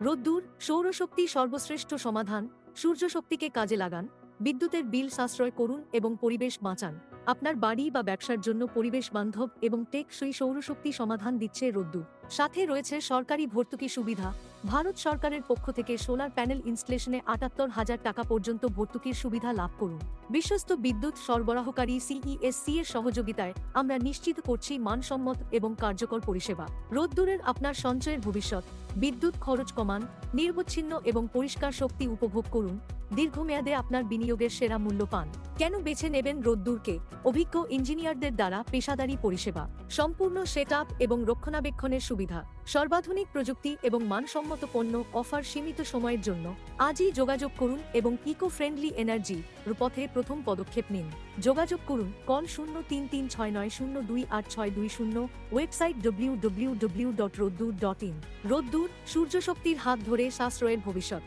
রোদ্দুর, সৌরশক্তি সর্বশ্রেষ্ঠ সমাধান, সূর্যশক্তিকে কাজে লাগান, বিদ্যুতের বিল সাশ্রয় করুন এবং পরিবেশ বাঁচান। আপনার বাড়ি বা ব্যবসার জন্য পরিবেশ বান্ধব এবং টেকসই সৌরশক্তি সমাধান দিচ্ছে রোদ্দুর। সাথে রয়েছে সরকারি ভর্তুকি সুবিধা ভারত সরকারের পক্ষ থেকে সোলার প্যানেল ইনস্টলেশনে আটাত্তর হাজার টাকা পর্যন্ত ভর্তুকির সুবিধা লাভ করুন। বিশ্বস্ত বিদ্যুৎ সরবরাহকারী সিইএসসি এর সহযোগিতায় আমরা নিশ্চিত করছি মানসম্মত এবং কার্যকর পরিষেবা। রোদ্দুরের আপনার সঞ্চয়ের ভবিষ্যৎ, বিদ্যুৎ খরচ কমান, নির্বচ্ছিন্ন এবং পরিষ্কার শক্তি উপভোগ করুন। দীর্ঘমেয়াদে আপনার বিনিয়োগের সেরা মূল্য পান। কেন বেছে নেবেন রোদ্দুরকে? অভিজ্ঞ ইঞ্জিনিয়ারদের দ্বারা পেশাদারী পরিষেবা, সম্পূর্ণ সেট এবং রক্ষণাবেক্ষণের সুবিধা, সর্বাধুনিক প্রযুক্তি এবং মানসম্মত পণ্য অফার সীমিত সময়ের জন্য আজই যোগাযোগ করুন এবং ইকো ফ্রেন্ডলি এনার্জি পথে প্রথম পদক্ষেপ নিন। যোগাযোগ করুন, কল শূন্য তিন তিন ছয় নয় শূন্য দুই আট ছয় দুই শূন্য, website W W W dot Roddur dot in Roddur, সূর্যশক্তির হাত ধরে সাশ্রয়ের ভবিষ্যৎ।